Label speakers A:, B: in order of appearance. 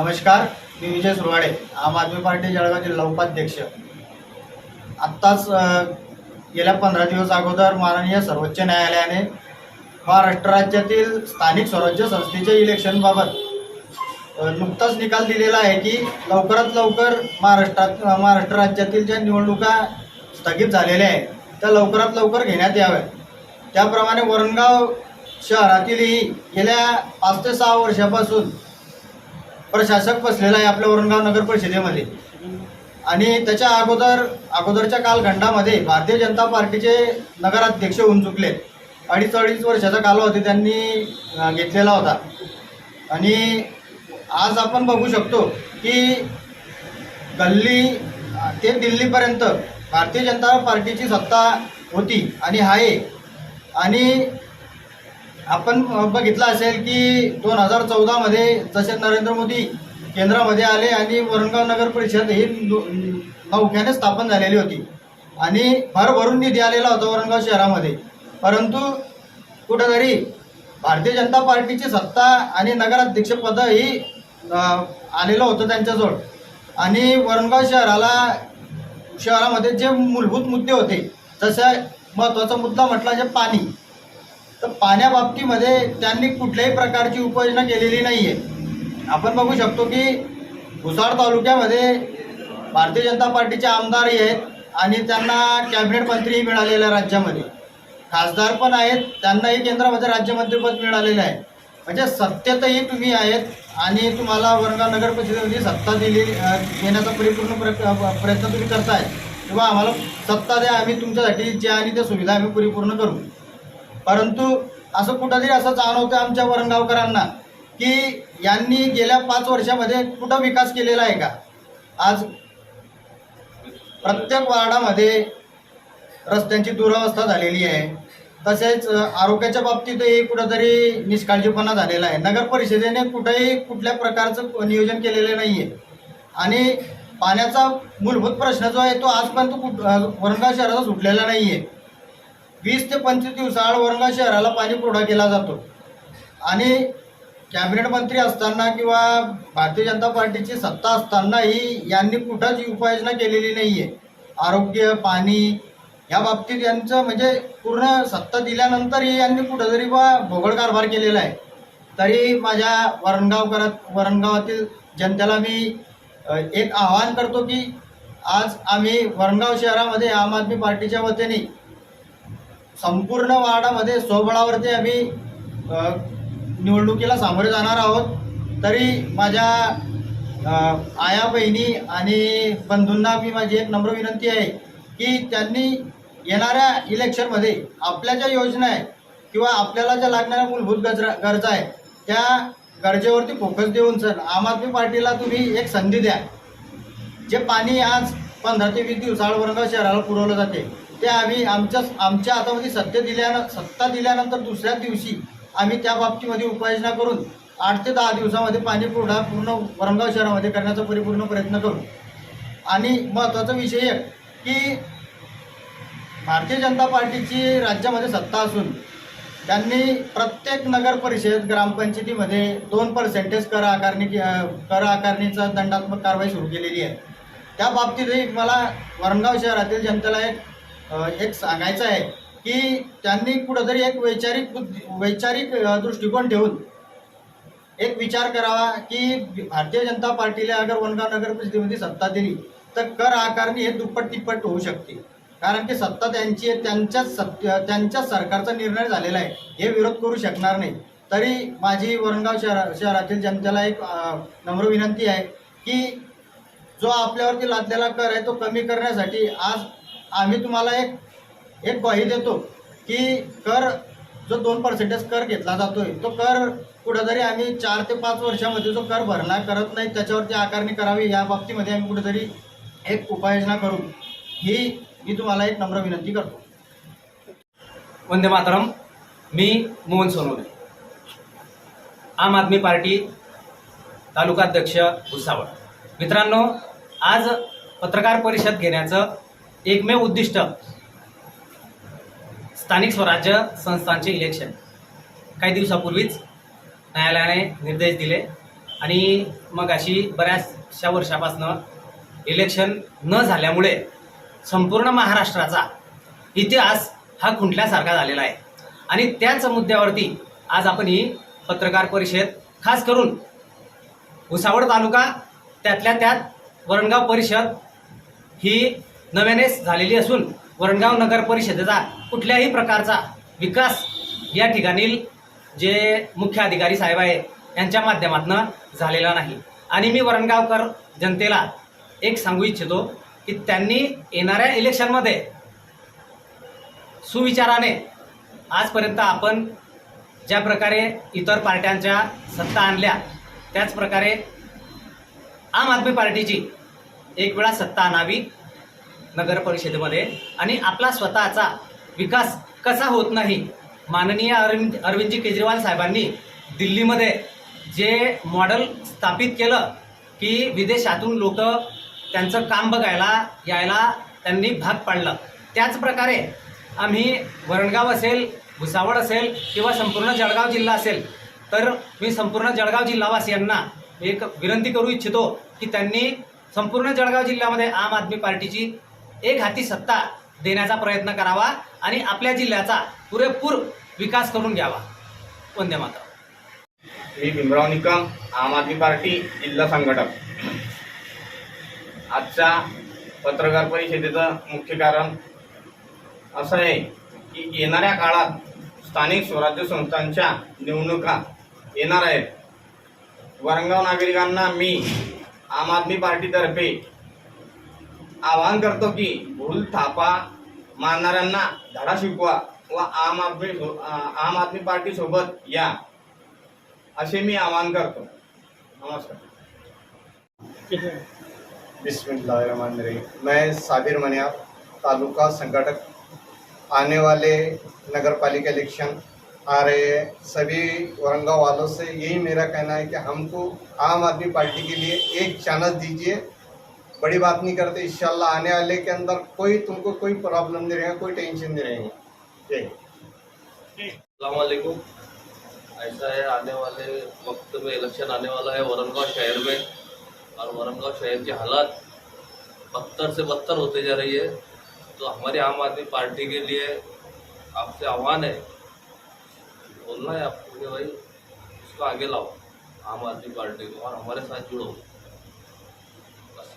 A: नमस्कार मी विजय सुरवाडे आम आदमी पार्टी जळगाव जिल्हा उपाध्यक्ष. आत्ताच गेल्या पंधरा दिवस अगोदर माननीय सर्वोच्च न्यायालयाने महाराष्ट्र राज्यातील स्थानिक स्वराज्य संस्थेच्या इलेक्शनबाबत नुकताच निकाल दिलेला आहे की लवकरात लवकर महाराष्ट्रात महाराष्ट्र राज्यातील ज्या निवडणुका स्थगित झालेल्या आहेत त्या लवकरात लवकर घेण्यात याव्या त्याप्रमाणे वरणगाव शहरातीलही गेल्या पाच ते सहा वर्षापासून प्रशासक बसलेला आहे आपल्या औरंगाबाद नगर परिषदेमध्ये. आणि त्याच्या अगोदर अगोदरच्या कालखंडामध्ये भारतीय जनता पार्टीचे नगराध्यक्ष होऊन चुकले. अडीच अडीच वर्षाचा कालावधी त्यांनी घेतलेला होता. आणि आज आपण बघू शकतो की गल्ली ते दिल्लीपर्यंत भारतीय जनता पार्टीची सत्ता होती आणि आहे. आणि आपण बघितलं असेल की दोन हजार चौदामध्ये जसे नरेंद्र मोदी केंद्रामध्ये आले आणि वरणगाव नगर परिषद ही नौक्याने स्थापन झालेली होती. आणि भरभरून निधी आलेला होता वरणगाव शहरामध्ये. परंतु कुठंतरी भारतीय जनता पार्टीची सत्ता आणि नगराध्यक्षपद ही आलेलं होतं त्यांच्याजवळ. आणि वरणगाव शहराला शहरामध्ये जे मूलभूत मुद्दे होते जसं महत्त्वाचा मुद्दा म्हटला जे पाणी. तर पाण्याबाबतीमध्ये त्यांनी कुठल्याही प्रकारची उपाययोजना केलेली नाही आहे आपण बघू शकतो की भुसार तालुक्यामध्ये भारतीय जनता पार्टीचे आमदारही आहेत आणि त्यांना कॅबिनेट मंत्रीही मिळालेले आहे राज्यामध्ये. खासदार पण आहेत त्यांनाही केंद्रामध्ये राज्यमंत्रीपद मिळालेलं आहे. म्हणजे सत्तेतही तुम्ही आहेत आणि तुम्हाला वर्गा नगर परिषदेमध्ये सत्ता दिली देण्याचा परिपूर्ण प्र- प्रयत्न तुम्ही करताय. किंवा आम्हाला सत्ता द्या आम्ही तुमच्यासाठी ज्या आणि त्या सुविधा आम्ही परिपूर्ण करू. परंतु असं कुठंतरी असं जाणवतं आमच्या वरणगावकरांना की यांनी गेल्या पाच वर्षामध्ये कुठं विकास केलेला आहे का? आज प्रत्येक वार्डामध्ये रस्त्यांची दुरावस्था झालेली आहे. तसेच आरोग्याच्या बाबतीतही कुठंतरी निष्काळजीपणा झालेला आहे. नगर परिषदेने कुठेही कुठल्या प्रकारचं नियोजन केलेलं नाही आहे आणि पाण्याचा मूलभूत प्रश्न जो आहे तो आजपर्यंत कुठ वरंगाव वरणगाव शहराचा सुटलेला नाही आहे वीस ते पंचवीस दिवसाआड वरणगाव शहराला पाणी पुरवठा केला जातो. आणि कॅबिनेट मंत्री असताना किंवा भारतीय जनता पार्टीची सत्ता असतानाही यांनी कुठंच उपाययोजना केलेली नाही आहे आरोग्य पाणी या बाबतीत यांचं म्हणजे पूर्ण सत्ता दिल्यानंतरही यांनी कुठंतरी बा भोगळ कारभार केलेला आहे. तरी माझ्या वरणगावकरात वरणगावातील जनतेला मी एक आवाहन करतो की आज आम्ही वरणगाव शहरामध्ये आम आदमी पार्टीच्या वतीने संपूर्ण वार्डामध्ये स्वबळावरती आम्ही निवडणुकीला सामोरे जाणार आहोत. तरी माझ्या आया बहिणी आणि बंधूंना मी माझी एक नम्र विनंती आहे की त्यांनी येणाऱ्या इलेक्शनमध्ये आपल्या ज्या योजना आहेत किंवा आपल्याला ज्या लागणाऱ्या मूलभूत गजरा गरजा आहेत त्या गरजेवरती फोकस देऊन सर आम आदमी पार्टीला तुम्ही एक संधी द्या. जे पाणी आज पंधरा ते वीस दिवसाआड वरणगाव शहराला पुरवलं जाते ते आम्ही आमच्या आमच्या हातामध्ये सत्य दिल्यानं सत्ता दिल्यानंतर दुसऱ्या दिवशी आम्ही त्या बाबतीमध्ये उपाययोजना करून आठ ते दहा दिवसामध्ये पाणी पुरवठा पूर्ण वरणगाव शहरामध्ये करण्याचा परिपूर्ण प्रयत्न करू. आणि महत्त्वाचा विषय एक की भारतीय जनता पार्टीची राज्यामध्ये सत्ता असून त्यांनी प्रत्येक नगर परिषद ग्रामपंचायतीमध्ये दोन पर्सेंटेज कर आकारणी कर आकारणीचा दंडात्मक कारवाई सुरू केलेली आहे. त्या बाबतीतही मला वरणगाव शहरातील जनतेला एक एक सांगायचं आहे की त्यांनी कुठंतरी एक वैचारिक वैचारिक दृष्टिकोन ठेवून एक विचार करावा की भारतीय जनता पार्टीला अगर वनगाव नगर परिषदेमध्ये सत्ता दिली तर कर आकारणी हे दुप्पट तिप्पट होऊ शकते. कारण की सत्ता त्यांची आहे त्यांच्याच सत्य त्यांच्याच सरकारचा निर्णय झालेला आहे. हे विरोध करू शकणार नाही. तरी माझी वरणगाव शहरा शहरातील जनतेला एक नम्र विनंती आहे की जो आपल्यावरती लादलेला कर आहे तो कमी करण्यासाठी आज आम्ही तुम्हाला एक एक ग्वाही देतो की कर जो दोन पर्सेंटेज कर घेतला जातोय तो कर कुठेतरी आम्ही चार ते पाच वर्षामध्ये जो कर भरला करत नाही त्याच्यावरती आकारणी करावी या बाबतीमध्ये आम्ही कुठेतरी एक उपाययोजना करू. ही मी तुम्हाला एक नम्र विनंती करतो.
B: वंदे मातरम मी मोहन सोनवणे आम आदमी पार्टी तालुकाध्यक्ष भुसावळ. मित्रांनो आज पत्रकार परिषद घेण्याचं एकमेव उद्दिष्ट. स्थानिक स्वराज्य संस्थांचे इलेक्शन काही दिवसापूर्वीच न्यायालयाने निर्देश दिले आणि मग अशी बऱ्याचशा वर्षापासनं इलेक्शन न झाल्यामुळे संपूर्ण महाराष्ट्राचा इतिहास हा खुंटल्यासारखा झालेला आहे. आणि त्याच मुद्द्यावरती आज आपण ही पत्रकार परिषद खास करून भुसावळ तालुका त्यातल्या त्यात वरणगाव परिषद ही नव्यानेच झालेली असून वरणगाव नगर परिषदेचा कुठल्याही प्रकारचा विकास या ठिकाणी जे मुख्य अधिकारी साहेब आहे यांच्या माध्यमातून झालेला नाही. आणि मी वरणगावकर जनतेला एक सांगू इच्छितो की त्यांनी येणाऱ्या इलेक्शनमध्ये सुविचाराने आजपर्यंत आपण ज्या प्रकारे इतर पार्ट्यांच्या सत्ता आणल्या त्याच प्रकारे आम आदमी पार्टीची एक वेळा सत्ता आणावी. नगर परिषदेमध्ये. आणि आपला स्वतःचा विकास कसा होत नाही माननीय अरविंद अरविंदजी केजरीवाल साहेबांनी दिल्लीमध्ये जे मॉडेल स्थापित केलं की विदेशातून लोक त्यांचं काम बघायला यायला त्यांनी भाग पाडलं. त्याचप्रकारे आम्ही वरणगाव असेल भुसावळ असेल किंवा संपूर्ण जळगाव जिल्हा असेल तर मी संपूर्ण जळगाव जिल्हावासियांना एक विनंती करू इच्छितो की त्यांनी संपूर्ण जळगाव जिल्ह्यामध्ये आम आदमी पार्टीची एक हाती सत्ता देण्याचा प्रयत्न करावा आणि आपल्या जिल्ह्याचा पुरेपूर विकास करून घ्यावा. वंदे माता
C: मी भीमराव निकम आम आदमी पार्टी जिल्हा संघटक. आजच्या पत्रकार परिषदेचं मुख्य कारण असं आहे की येणाऱ्या काळात स्थानिक स्वराज्य संस्थांच्या निवडणुका येणार आहेत. वरंगाव नागरिकांना मी आम आदमी पार्टीतर्फे आवाहन करतो की भूल थापा मारणाऱ्यांना धडा शिकवा व आम आदमी आम आदमी पार्टी सोबत या असे मी आवाहन करतो. नमस्कार.
D: बिस्मिल्लाहिर्रहमानिर्रहीम. मैं साबिर मनिया तालुका संगठक आने वाले नगर पालिका इलेक्शन आ रहे हैं। सभी औरंगा वालों से यही मेरा कहना है कि हमको आम आदमी पार्टी के लिए एक चैनल दीजिए। बड़ी बात नहीं करते, इंशाल्लाह आने वाले के अंदर कोई, तुमको कोई प्रॉब्लम नहीं रहेगा, कोई टेंशन नहीं रहेगी।
E: अलैक्म ऐसा है, आने वाले वक्त में इलेक्शन आने वाला है वरंगाव शहर में। और वरंगाव शहर की हालात बदतर से बदतर होते जा रही है। तो हमारी आम आदमी पार्टी के लिए आपसे आह्वान है बोलना है आपको कि भाई, इसको आगे लाओ, आम आदमी पार्टी को और हमारे साथ जुड़ो। बस